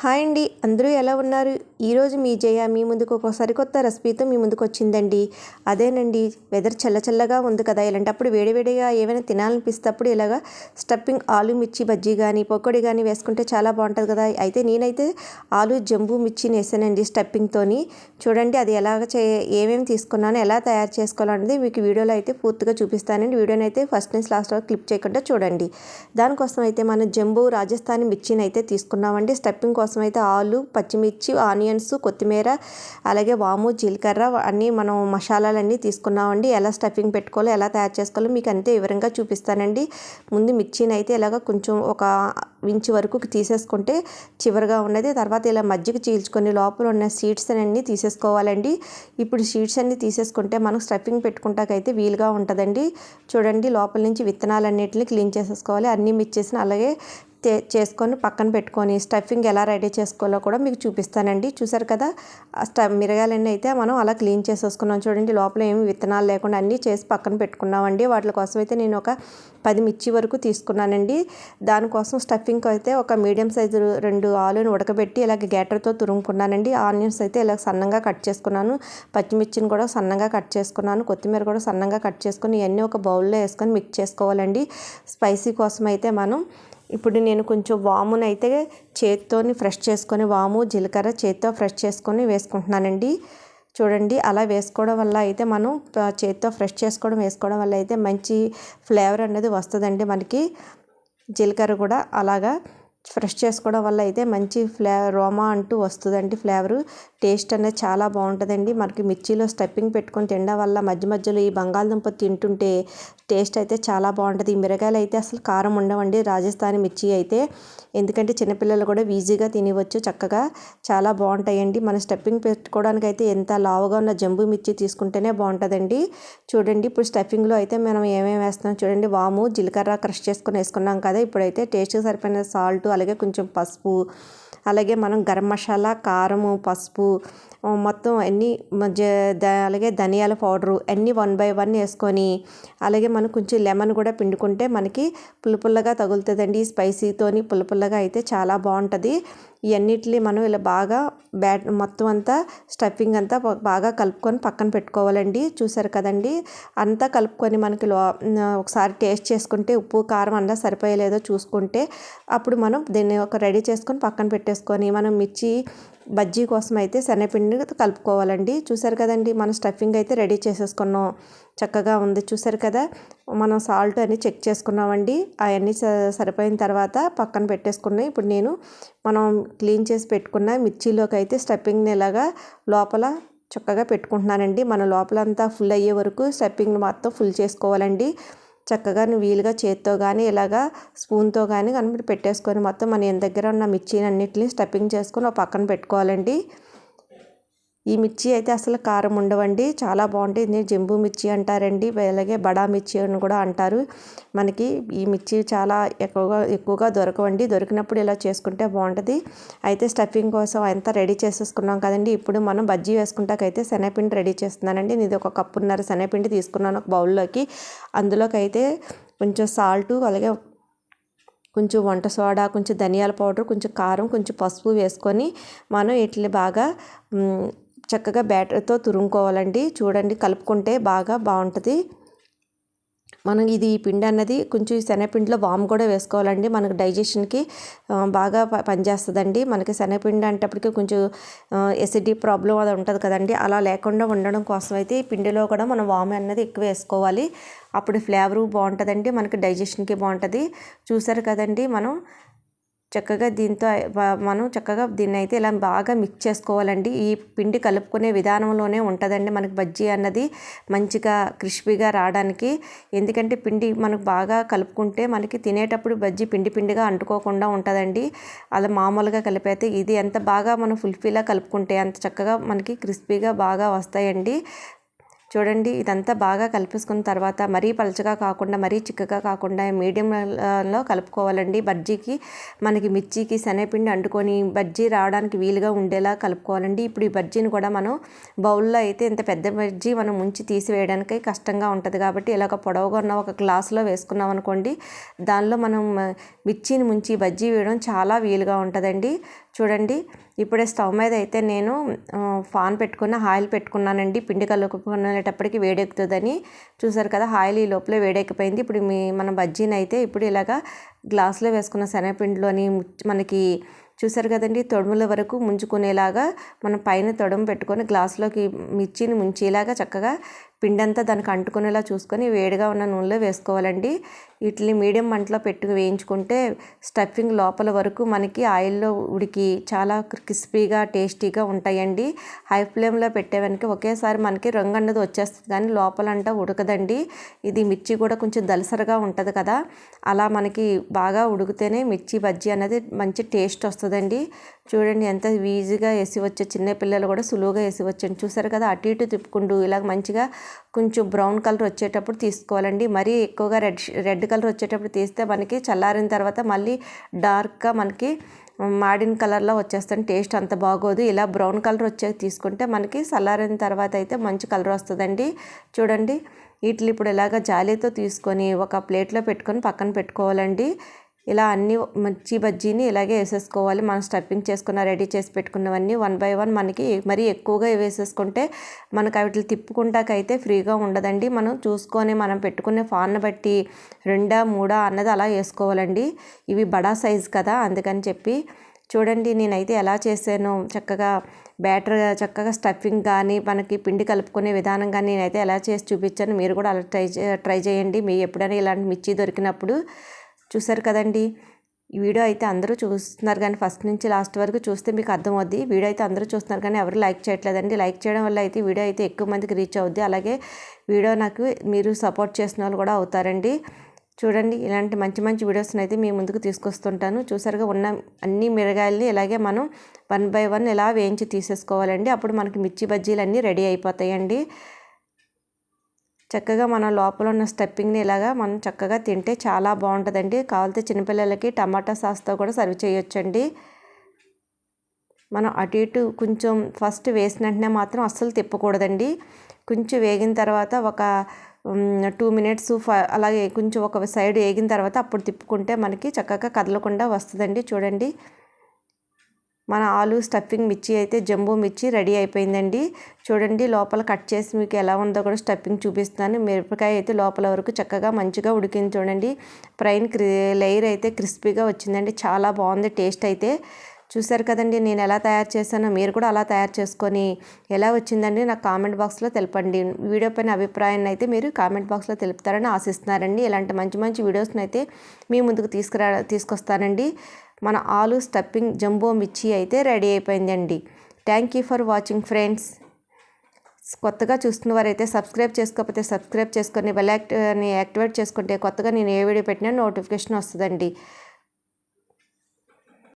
Hi అండి. అందరూ ఎలా ఉన్నారు? ఈరోజు మీ జయ మీ ముందుకు ఒక సరికొత్త రెసిపీతో మీ ముందుకు వచ్చిందండి. అదేనండి వెదర్ చల్ల చల్లగా ఉంది కదా. ఇలాంటప్పుడు వేడివేడిగా ఏమైనా తినాలనిపిస్తే అప్పుడు ఇలాగా స్టఫింగ్ ఆలు మిర్చి బజ్జీ కానీ పకోడీ కానీ వేసుకుంటే చాలా బాగుంటుంది కదా. అయితే నేనైతే ఆలు జంబు మిర్చిని వేసానండి స్టఫింగ్తోని చూడండి అది ఎలాగ చే ఏమేమి తీసుకున్నానో ఎలా తయారు చేసుకోవాలనేది మీకు వీడియోలో అయితే పూర్తిగా చూపిస్తానండి. వీడియోని అయితే ఫస్ట్ నుంచి లాస్ట్ వరకు క్లిప్ చేయకుండా చూడండి. దానికోసం అయితే మనం జంబూ రాజస్థానీ మిర్చిని అయితే తీసుకున్నామండి. స్టఫింగ్ కోసం అయితే ఆలు పచ్చిమిర్చి ఆనియన్స్ కొత్తిమీర అలాగే వాము జీలకర్ర అన్నీ మనం మసాలాలన్నీ తీసుకున్నామండి. ఎలా స్టఫింగ్ పెట్టుకోవాలో ఎలా తయారు చేసుకోవాలో మీకు అంతే వివరంగా చూపిస్తానండి. ముందు మిర్చిని అయితే ఇలాగ కొంచెం ఒక ఇంచు వరకు తీసేసుకుంటే చివరిగా ఉన్నది. తర్వాత ఇలా మజ్జిగ చీల్చుకొని లోపల ఉన్న సీడ్స్ అన్నీ తీసేసుకోవాలండి. ఇప్పుడు సీడ్స్ అన్నీ తీసేసుకుంటే మనం స్టఫింగ్ పెట్టుకుంటాకైతే వీలుగా ఉంటుందండి. చూడండి లోపల నుంచి విత్తనాలన్నిటిని క్లీన్ చేసేసుకోవాలి. అన్నీ మిర్చేసిన అలాగే చేసుకొని పక్కన పెట్టుకొని స్టఫింగ్ ఎలా రెడీ చేసుకోవాలో కూడా మీకు చూపిస్తానండి. చూసారు కదా? స్ట మిరగాయలన్నీ అయితే మనం అలా క్లీన్ చేసేసుకున్నాం చూడండి. లోపల ఏమి విత్తనాలు లేకుండా అన్నీ చేసి పక్కన పెట్టుకున్నామండి. వాటి కోసం అయితే నేను ఒక పది మిర్చి వరకు తీసుకున్నానండి. దానికోసం స్టఫింగ్ అయితే ఒక మీడియం సైజు రెండు ఆలుని ఉడకబెట్టి ఇలాగ గ్యాటర్తో తురుముకున్నానండి. ఆనియన్స్ అయితే ఇలా సన్నంగా కట్ చేసుకున్నాను. పచ్చిమిర్చిని కూడా సన్నంగా కట్ చేసుకున్నాను. కొత్తిమీర కూడా సన్నంగా కట్ చేసుకుని ఇవన్నీ ఒక బౌల్లో వేసుకొని మిక్స్ చేసుకోవాలండి. స్పైసీ కోసం అయితే మనం ఇప్పుడు నేను కొంచెం వామునైతే చేత్తోని ఫ్రెష్ చేసుకొని వాము జీలకర్ర చేత్తో ఫ్రెష్ చేసుకొని వేసుకుంటున్నానండి. చూడండి అలా వేసుకోవడం వల్ల అయితే మనం చేత్తో ఫ్రెష్ చేసుకోవడం వేసుకోవడం వల్ల అయితే మంచి ఫ్లేవర్ అనేది వస్తుందండి మనకి. జీలకర్ర కూడా అలాగా ఫ్రెష్ చేసుకోవడం వల్ల అయితే మంచి ఫ్లే రోమా అంటూ వస్తుందండి ఫ్లేవరు. టేస్ట్ అనేది చాలా బాగుంటుందండి. మనకి మిర్చిలో స్టెప్పింగ్ పెట్టుకొని తినడం వల్ల మధ్య మధ్యలో ఈ బంగాళదుంప తింటుంటే టేస్ట్ అయితే చాలా బాగుంటుంది. ఈ మిరగాయలు అయితే అసలు కారం ఉండవండి. రాజస్థానీ మిర్చి అయితే ఎందుకంటే చిన్నపిల్లలు కూడా ఈజీగా తినవచ్చు చక్కగా చాలా బాగుంటాయండి. మన స్టెప్పింగ్ పెట్టుకోవడానికి అయితే ఎంత లావుగా ఉన్న జంబు మిర్చి తీసుకుంటేనే బాగుంటుందండి. చూడండి ఇప్పుడు స్టఫింగ్లో అయితే మనం ఏమేమి వేస్తాం చూడండి. వాము జీలకర్ర క్రష్ చేసుకొని వేసుకున్నాం కదా ఇప్పుడైతే టేస్ట్కి సరిపోయిన సాల్ట్ అలాగే కొంచెం పసుపు అలాగే మనం గరం మసాలా కారము పసుపు మొత్తం అన్నీ అలాగే ధనియాల పౌడరు అన్నీ వన్ బై వన్ వేసుకొని అలాగే మనం కొంచెం లెమన్ కూడా పిండుకుంటే మనకి పుల్లపుల్లగా తగులుతుందండి. ఈ స్పైసీతోని పుల్లపుల్లగా అయితే చాలా బాగుంటుంది. ఇవన్నిటిని మనం ఇలా బాగా బ్యాట్ మొత్తం అంతా స్టఫింగ్ అంతా బాగా కలుపుకొని పక్కన పెట్టుకోవాలండి. చూసారు కదండి? అంతా కలుపుకొని మనకి లో ఒకసారి టేస్ట్ చేసుకుంటే ఉప్పు కారం అంతా సరిపోయలేదో చూసుకుంటే అప్పుడు మనం దీన్ని ఒక రెడీ చేసుకొని పక్కన పెట్టేసుకొని మనం మిర్చి బజ్జీ కోసం అయితే శనగపిండి కలుపుకోవాలండి. చూసారు కదండి మన స్టఫింగ్ అయితే రెడీ చేసేసుకున్నాం. చక్కగా ఉంది. చూసారు కదా మనం సాల్ట్ అని చెక్ చేసుకున్నామండి. అవన్నీ సరిపోయిన తర్వాత పక్కన పెట్టేసుకున్నాం. ఇప్పుడు నేను మనం క్లీన్ చేసి పెట్టుకున్న మిర్చిలోకి అయితే స్టఫింగ్ని ఇలాగా లోపల చక్కగా పెట్టుకుంటున్నానండి. మన లోపలంతా ఫుల్ అయ్యే వరకు స్టఫింగ్ మొత్తం ఫుల్ చేసుకోవాలండి. చక్కగా వీలుగా చేత్తో కానీ ఇలాగా స్పూన్తో కానీ కనుక పెట్టేసుకొని మొత్తం మన దగ్గర ఉన్న మిర్చిని అన్నిటిని స్టఫింగ్ చేసుకొని ఒక పక్కన పెట్టుకోవాలండి. ఈ మిర్చి అయితే అసలు కారం ఉండవండి. చాలా బాగుంటాయి. దీన్ని జంబూ మిర్చి అంటారండి. అలాగే బడా మిర్చి అని కూడా అంటారు. మనకి ఈ మిర్చి చాలా ఎక్కువగా ఎక్కువగా దొరకవండి. దొరికినప్పుడు ఇలా చేసుకుంటే బాగుంటుంది. అయితే స్టఫింగ్ కోసం అంతా రెడీ చేసేసుకున్నాం కదండి. ఇప్పుడు మనం బజ్జీ వేసుకుంటాకైతే శనగపిండి రెడీ చేస్తున్నానండి. ఇది ఒక కప్పున్నర శనగపిండి తీసుకున్నాను ఒక బౌల్లోకి. అందులోకి అయితే కొంచెం సాల్టు అలాగే కొంచెం వంట సోడా కొంచెం ధనియాల పౌడర్ కొంచెం కారం కొంచెం పసుపు వేసుకొని మనం ఇట్లా బాగా చక్కగా బ్యాటర్తో తురుముకోవాలండి. చూడండి కలుపుకుంటే బాగా బాగుంటుంది. మనం ఇది ఈ పిండి అన్నది కొంచెం శనగపిండిలో వామ్ కూడా వేసుకోవాలండి. మనకు డైజెషన్కి బాగా పనిచేస్తుందండి. మనకి శనగపిండి అంటప్పటికి కొంచెం ఎసిడిటీ ప్రాబ్లం అది ఉంటుంది కదండి. అలా లేకుండా ఉండడం కోసం అయితే ఈ పిండిలో కూడా మనం వామ్ అన్నది ఎక్కువ వేసుకోవాలి. అప్పుడు ఫ్లేవరు బాగుంటుందండి. మనకి డైజెషన్కి బాగుంటుంది. చూసారు కదండి మనం చక్కగా దీంతో మనం చక్కగా దీన్ని అయితే ఇలా బాగా మిక్స్ చేసుకోవాలండి. ఈ పిండి కలుపుకునే విధానంలోనే ఉంటుందండి మనకి బజ్జీ అన్నది మంచిగా క్రిస్పీగా రావడానికి. ఎందుకంటే పిండి మనకు బాగా కలుపుకుంటే మనకి తినేటప్పుడు బజ్జీ పిండి పిండిగా అంటుకోకుండా ఉంటుందండి. అలా మామూలుగా కలిపైతే ఇది ఎంత బాగా మనం ఫుల్ఫిల్గా కలుపుకుంటే అంత చక్కగా మనకి క్రిస్పీగా బాగా వస్తాయండి. చూడండి ఇదంతా బాగా కలిపేసుకున్న తర్వాత మరీ పలచగా కాకుండా మరీ చిక్కగా కాకుండా మీడియంలో కలుపుకోవాలండి. బజ్జీకి మనకి మిర్చికి శనగపిండి అంటుకొని బజ్జీ రావడానికి వీలుగా ఉండేలా కలుపుకోవాలండి. ఇప్పుడు ఈ బజ్జీని కూడా మనం బౌల్లో అయితే ఇంత పెద్ద బజ్జీ మనం ముంచి తీసివేయడానికి కష్టంగా ఉంటుంది కాబట్టి ఇలాగ పొడవుగా ఉన్న ఒక గ్లాసులో వేసుకున్నాం అనుకోండి దానిలో మనం మిర్చిని ముంచి బజ్జీ వేయడం చాలా వీలుగా ఉంటుందండి. చూడండి ఇప్పుడే స్టవ్ మీద అయితే నేను ఫాన్ పెట్టుకున్న ఆయిల్ పెట్టుకున్నానండి. పిండి కలుపుకునేటప్పటికి వేడెక్కుతుందని చూసారు కదా ఆయిల్ ఈ లోపల వేడెక్కిపోయింది. ఇప్పుడు మీ మన బజ్జీని అయితే ఇప్పుడు ఇలాగా గ్లాసులో వేసుకున్న శనగపిండిలోని మనకి చూసారు కదండి తొడుముల వరకు ముంచుకునేలాగా మనం పైన తొడుము పెట్టుకొని గ్లాసులోకి మిర్చిని ముంచేలాగా చక్కగా పిండంతా దానికి అంటుకునేలా చూసుకొని వేడిగా ఉన్న నూనెలో వేసుకోవాలండి. వీటిని మీడియం మంటలో పెట్టుకు వేయించుకుంటే స్టఫింగ్ లోపల వరకు మనకి ఆయిల్లో ఉడికి చాలా క్రిస్పీగా టేస్టీగా ఉంటాయండి. హై ఫ్లేమ్లో పెట్టే వెనక ఒకేసారి మనకి రంగు అన్నది వచ్చేస్తుంది కానీ లోపలంతా ఉడకదండి. ఇది మిర్చి కూడా కొంచెం దలసరగా ఉంటుంది కదా. అలా మనకి బాగా ఉడికితేనే మిర్చి బజ్జీ అనేది మంచి టేస్ట్ వస్తుందండి. చూడండి ఎంత ఈజీగా వేసి వచ్చే చిన్నపిల్లలు కూడా సులువుగా వేసి వచ్చండి చూసారు కదా అటు ఇటు తిప్పుకుంటూ ఇలాగ మంచిగా కొంచెం బ్రౌన్ కలర్ వచ్చేటప్పుడు తీసుకోవాలండి. మరీ ఎక్కువగా రెడ్ రెడ్ కలర్ వచ్చేటప్పుడు తీస్తే మనకి చల్లారిన తర్వాత మళ్ళీ డార్క్గా మనకి మాడిన కలర్లో వచ్చేస్తాను టేస్ట్ అంత బాగోదు. ఇలా బ్రౌన్ కలర్ వచ్చే తీసుకుంటే మనకి చల్లారిన తర్వాత అయితే మంచి కలర్ వస్తుందండి. చూడండి. వీటిని ఇప్పుడు ఇలాగ జాలీతో తీసుకొని ఒక ప్లేట్లో పెట్టుకొని పక్కన పెట్టుకోవాలండి. ఇలా అన్ని మిర్చి బజ్జీని ఇలాగే వేసేసుకోవాలి. మనం స్టఫింగ్ చేసుకున్న రెడీ చేసి పెట్టుకున్నవన్నీ వన్ బై వన్ మనకి మరీ ఎక్కువగా వేసేసుకుంటే మనకు వాటిని తిప్పుకుంటాకైతే ఫ్రీగా ఉండదండి. మనం చూసుకొని మనం పెట్టుకునే ఫాన్ బట్టి రెండా మూడా అన్నది అలా వేసుకోవాలండి. ఇవి బడా సైజ్ కదా అందుకని చెప్పి. చూడండి నేనైతే ఎలా చేశాను. చక్కగా బ్యాటర్ చక్కగా స్టఫింగ్ కానీ మనకి పిండి కలుపుకునే విధానం కానీ నేనైతే ఎలా చేసి చూపించాను. మీరు కూడా అలా ట్రై ట్రై చేయండి. మీ ఎప్పుడైనా ఇలాంటి మిర్చి దొరికినప్పుడు చూసారు కదండి. ఈ వీడియో అయితే అందరూ చూస్తున్నారు కానీ ఫస్ట్ నుంచి లాస్ట్ వరకు చూస్తే మీకు అర్థమవుద్ది. వీడియో అయితే అందరూ చూస్తున్నారు కానీ ఎవరు లైక్ చేయట్లేదండి. లైక్ చేయడం వల్ల అయితే వీడియో అయితే ఎక్కువ మందికి రీచ్ అవుద్ది. అలాగే వీడియో నాకు మీరు సపోర్ట్ చేసిన వాళ్ళు కూడా అవుతారండి. చూడండి ఇలాంటి మంచి మంచి వీడియోస్ని అయితే మీ ముందుకు తీసుకొస్తుంటాను. చూసారుగా ఉన్న అన్ని మిరగాయల్ని ఇలాగే మనం వన్ బై వన్ ఇలా వేయించి తీసేసుకోవాలండి. అప్పుడు మనకి మిర్చి బజ్జీలు అన్నీ రెడీ అయిపోతాయండి. చక్కగా మన లోపల ఉన్న స్టెప్పింగ్ని ఇలాగా మనం చక్కగా తింటే చాలా బాగుంటుందండి. కావాలంటే చిన్నపిల్లలకి టమాటా సాస్తో కూడా సర్వ్ చేయొచ్చండి. మనం అటు ఇటు కొంచెం ఫస్ట్ వేసిన వెంటనే మాత్రం అస్సలు తిప్పకూడదండి. కొంచెం వేగిన తర్వాత ఒక టూ మినిట్స్ అలాగే కొంచెం ఒక సైడ్ వేగిన తర్వాత అప్పుడు తిప్పుకుంటే మనకి చక్కగా కదలకుండా వస్తుందండి. చూడండి. మన ఆలు స్టఫింగ్ మిర్చి అయితే జంబో మిర్చి రెడీ అయిపోయిందండి. చూడండి లోపల కట్ చేసి మీకు ఎలా ఉందో కూడా స్టఫింగ్ చూపిస్తున్నాను. మిరపకాయ అయితే లోపల వరకు చక్కగా మంచిగా ఉడికింది చూడండి. ప్రైన్ క్రి లేయర్ అయితే క్రిస్పీగా వచ్చిందండి. చాలా బాగుంది టేస్ట్ అయితే. చూశారు కదండి నేను ఎలా తయారు చేశానో మీరు కూడా అలా తయారు చేసుకొని ఎలా వచ్చిందండి నాకు కామెంట్ బాక్స్లో తెలపండి. వీడియో పైన అభిప్రాయాన్ని అయితే మీరు కామెంట్ బాక్స్లో తెలుపుతారని ఆశిస్తున్నారండి. ఇలాంటి మంచి మంచి వీడియోస్ని అయితే మీ ముందుకు తీసుకురా తీసుకొస్తానండి. మన ఆలు స్టఫింగ్ జంబో మిర్చి అయితే రెడీ అయిపోయిందండి. Thank you for watching friends కొత్తగా చూస్తున్న వారైతే సబ్స్క్రైబ్ చేసుకోకపోతే సబ్స్క్రైబ్ చేసుకొని బెల్ యాక్ట్ యాక్టివేట్ చేసుకుంటే కొత్తగా నేను ఏ వీడియో పెట్టినా నోటిఫికేషన్ వస్తుందండి.